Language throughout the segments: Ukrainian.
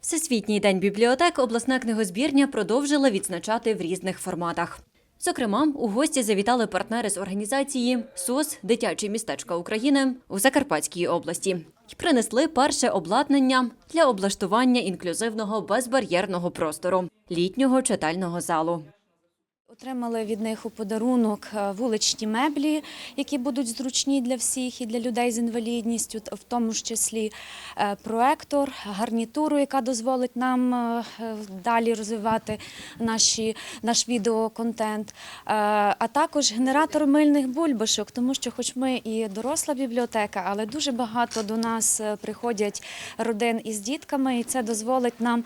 Всесвітній день бібліотек обласна книгозбірня продовжила відзначати в різних форматах. Зокрема, у гості завітали партнери з організації СОС Дитячі містечка України у Закарпатській області і принесли перше обладнання для облаштування інклюзивного безбар'єрного простору літнього читального залу. Отримали від них у подарунок е, вуличні меблі, які будуть зручні для всіх і для людей з інвалідністю, в тому ж числі е, проектор, гарнітуру, яка дозволить нам е, далі розвивати наші, наш відеоконтент, а також генератор мильних бульбашок, тому що, хоч ми і доросла бібліотека, але дуже багато до нас приходять родин із дітками, і це дозволить нам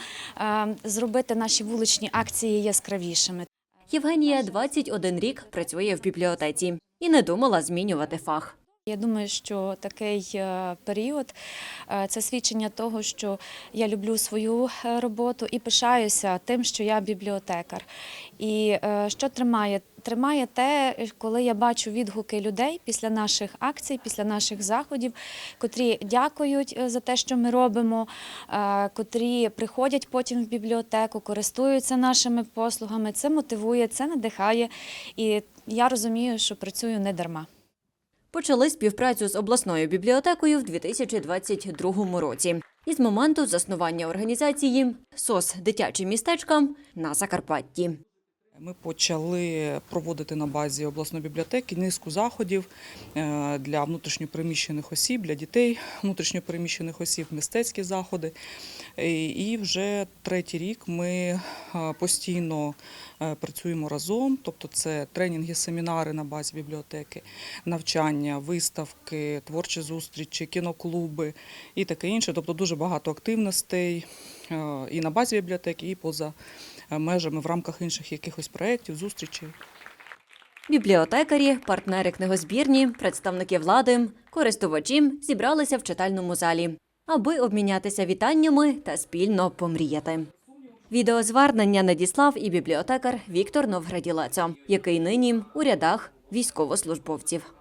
зробити наші вуличні акції яскравішими. Євгенія 21 рік працює в бібліотеці і не думала змінювати фах. Я думаю, що такий е, період е, це свідчення того, що я люблю свою е, роботу і пишаюся тим, що я бібліотекар. І що тримає? Тримає те, коли я бачу відгуки людей після наших акцій, після наших заходів, котрі дякують за те, що ми робимо, котрі приходять потім в бібліотеку, користуються нашими послугами. Це мотивує, це надихає. І я розумію, що працюю не дарма. Почали співпрацю з обласною бібліотекою в 2022 році. Із моменту заснування організації СОС Дитячі містечка на Закарпатті. Ми почали проводити на базі обласної бібліотеки низку заходів е, для внутрішньопереміщених осіб, для дітей внутрішньопереміщених осіб, мистецькі заходи. І вже третій рік ми е, постійно е, працюємо разом, тобто це тренінги, семінари на базі бібліотеки, навчання, виставки, творчі зустрічі, кіноклуби і таке інше. Тобто дуже багато активностей і на базі бібліотеки, і поза межами в рамках інших якихось проєктів, зустрічей. Бібліотекарі, партнери книгозбірні, представники влади, користувачі зібралися в читальному залі, аби обмінятися вітаннями та спільно помріяти. Відеозвернення надіслав і бібліотекар Віктор Новграділецьо, який нині у рядах військовослужбовців.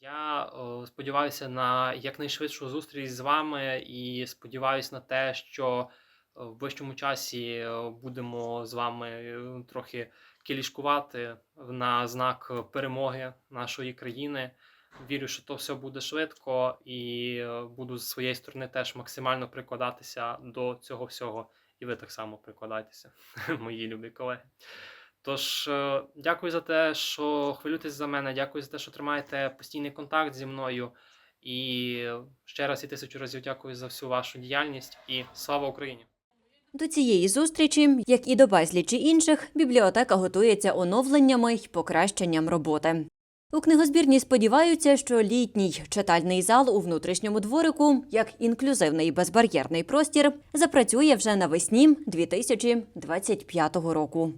Я сподіваюся на якнайшвидшу зустріч з вами і сподіваюся на те, що е, в ближчому часі е, будемо з вами е, трохи кілішкувати на знак перемоги нашої країни. Вірю, що то все буде швидко, і е, буду з своєї сторони теж максимально прикладатися до цього всього. І ви так само прикладайтеся, мої любі колеги. Тож, дякую за те, що хвилюєтесь за мене, дякую за те, що тримаєте постійний контакт зі мною. І ще раз і тисячу разів дякую за всю вашу діяльність і слава Україні! До цієї зустрічі, як і до безлічі інших, бібліотека готується оновленнями й покращенням роботи. У книгозбірні сподіваються, що літній читальний зал у внутрішньому дворику, як інклюзивний безбар'єрний простір, запрацює вже навесні 2025 року.